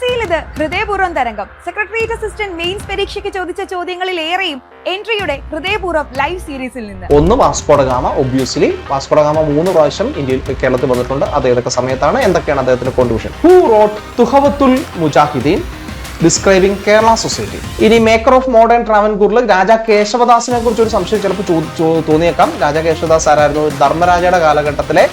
സിയിൽ ഇത് ഹൃദയപൂർവം തരംഗം. സെക്രട്ടേറിയറ്റ് അസിസ്റ്റന്റ് മെയിൻസ് പരീക്ഷയ്ക്ക് ചോദിച്ച ചോദ്യങ്ങളിൽ ഏറെയും എൻട്രിയുടെ ഹൃദയപൂർവം ലൈവ് സീരീസിൽ നിന്ന്. ഒന്ന് വാസ്കോഡഗാമ ഒബ്വിയസ്ലി വാസ്കോഡഗാമ മൂന്ന് പ്രാവശ്യം ഇന്ത്യയിൽ കേരളത്തിൽ വന്നിട്ടുണ്ട്. അത് ഏതൊക്കെ സമയത്താണ് എന്തൊക്കെയാണ് അദ്ദേഹത്തിന്റെ contribution who wrote Tuhfatul Mujahideen describing Kerala society ഇനി മേക്കർ ഓഫ് മോഡേൺ ട്രാവൻകൂറിൽ രാജാ കേശവദാസിനെ കുറിച്ച് ഒരു സംശയം ചിലപ്പോൾ തോന്നിയേക്കാം. രാജാ കേശവദാസ് ആരായിരുന്നു? ധർമ്മരാജയുടെ കാലഘട്ടത്തിലെ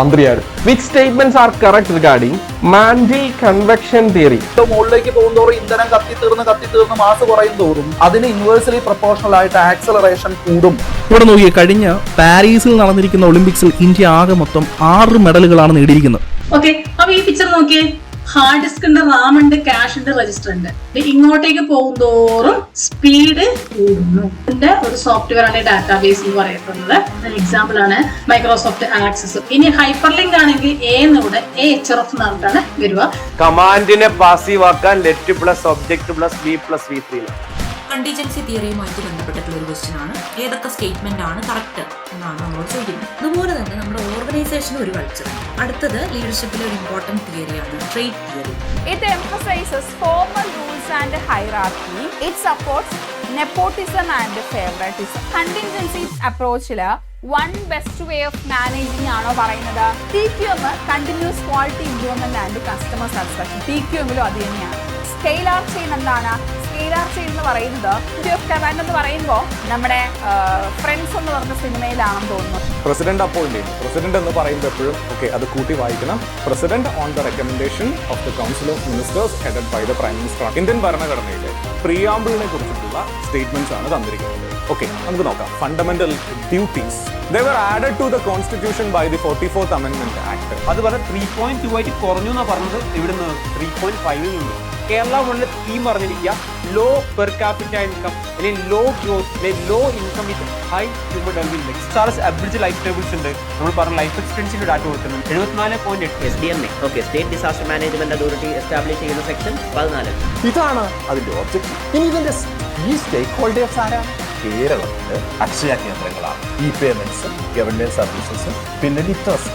മന്ത്രിയായിരുന്നു which statements are correct regarding mantle convection theory മുകളിലേക്ക് പോകുന്തോറും ഇന്ധനം കത്തി തീർന്ന് കത്തി തീർന്ന് മാസ് കുറയും തോറും അതിന് ഇൻവേഴ്സലി പ്രൊപ്പോർഷണൽ ആയിട്ട് ആക്സലറേഷൻ കൂടും. ഇവിടെ നോക്കിയ കഴിഞ്ഞ പാരീസിൽ നടന്നിരിക്കുന്ന ഒളിമ്പിക്സിൽ ഇന്ത്യ ആകെ മൊത്തം ആറ് മെഡലുകളാണ് നേടിയിരിക്കുന്നത്. ഓക്കെ അപ്പൊ ഈ പിക്ചർ നോക്കിയേ. ഹാർഡ് ഡിസ്ക് ഉണ്ട് റാം ഉണ്ട് ക്യാഷ് ഉണ്ട് രജിസ്റ്റർ ഉണ്ട്. ഇങ്ങോട്ടേക്ക് ഇങ്ങോട്ടേക്ക് പോകുന്തോറും സ്പീഡ് കൂടുന്നു. ഇതിന്റെ ഒരു സോഫ്റ്റ്വെയർ ആണ് ഡാറ്റാബേസ് എന്ന് പറയുന്നത് എക്സാമ്പിൾ ആണ് മൈക്രോസോഫ്റ്റ് ആക്സസ് ഇനി ഹൈപ്പർ ലിങ്ക് ആണെങ്കിൽ എ എന്നിവിടെ എ എച്ച് എഫ് എന്ന് പറഞ്ഞിട്ടാണ് വരിക. കമാൻഡിനെ പാസീവ് ആക്കാൻ let plus object plus B plus V three contingency തിയറിയുമായിട്ട് ബന്ധപ്പെട്ടിട്ടുള്ള ഒരു ക്വസ്റ്റ്യൻ ആണ്. ഏതൊക്കെ സ്റ്റേറ്റ്മെന്റ് ആണ് കറക്റ്റ് എന്നാണ് നമ്മൾ ചോദിക്കുന്നത്. അതുപോലെ തന്നെ നമ്മുടെ ഓർഗനൈസേഷൻ ഒരു കൾച്ചർ അടുത്തത് ലീഡർഷിപ്പിലെ ഒരു important തിയറിയാണ് trade theory It emphasises formal rules and hierarchy. It supports nepotism and favoritism. Contingency അപ്രോച്ചിൽ one best way of managing ആണോ പറയുന്നത്? T Q continuous quality improvement and customer satisfaction T Q എമ്മിലും അത് തന്നെയാണ്. Scalar ചെയ്യുന്ന എന്താണ് chain എന്ന് പറയുന്നത് India of command എന്ന് പറയുമ്പോൾ നമ്മുടെ ഫ്രണ്ട്സ് എന്ന് പറഞ്ഞ സിനിമയിലാണെന്ന് തോന്നുന്നു. പ്രസിഡന്റ് അപ്പോയിന്റ് ചെയ്യും പ്രസിഡന്റ് എന്ന് പറയുമ്പോൾ എപ്പോഴും ഓക്കെ അത് കൂട്ടി വായിക്കണം. President on the recommendation of the council of ministers headed by the prime minister Indian ഭരണഘടനയിലെ പ്രിയാമ്പിളിനെ കുറിച്ചിട്ടുള്ള സ്റ്റേറ്റ്മെന്റ്സ് ആണ് തന്നിരിക്കുന്നത്. ഓക്കെ നമുക്ക് നോക്കാം. Fundamental duties they were added to the constitution by the forty fourth amendment act അത് പറഞ്ഞ three point two ആയിട്ട് കുറഞ്ഞു എന്നാ പറഞ്ഞത്. ഇവിടുന്ന് ത്രീ പോയിന്റ് ഫൈവിൽ നിന്ന്. കേരള മണ്ണിൽ സ്കീം പറഞ്ഞിരിക്കുക ലോ പെർ ക്യാപിറ്റ ഇൻകം അല്ലെങ്കിൽ ലോ ഗ്രോത്ത് അല്ലെങ്കിൽ low income with high human development index sir abridge life tables ഉണ്ട്. നമ്മൾ പറഞ്ഞ ലൈഫ് എക്സ്പെൻസിന്റെ ഡാറ്റ കൊടുക്കുന്നുണ്ട് എഴുപത്തിനാല് പോയിന്റ് എട്ട്. S D M A okay state disaster management authority establish ചെയ്യുന്ന സെക്ഷൻ പതിനാല്. ഇതാണ് അതിന്റെ ഒബ്ജക്റ്റ് ഇനി ഇതിന്റെ ഈ സ്റ്റേക്ക് ഹോൾഡേഴ്സ് ആരാ? കേരളത്തിലെ അക്ഷയ കേന്ദ്രങ്ങളാണ്. ഇ പേയ്മെന്റ്സും ഗവൺമെന്റ് സർവീസസും പിന്നെ ലിറ്ററസി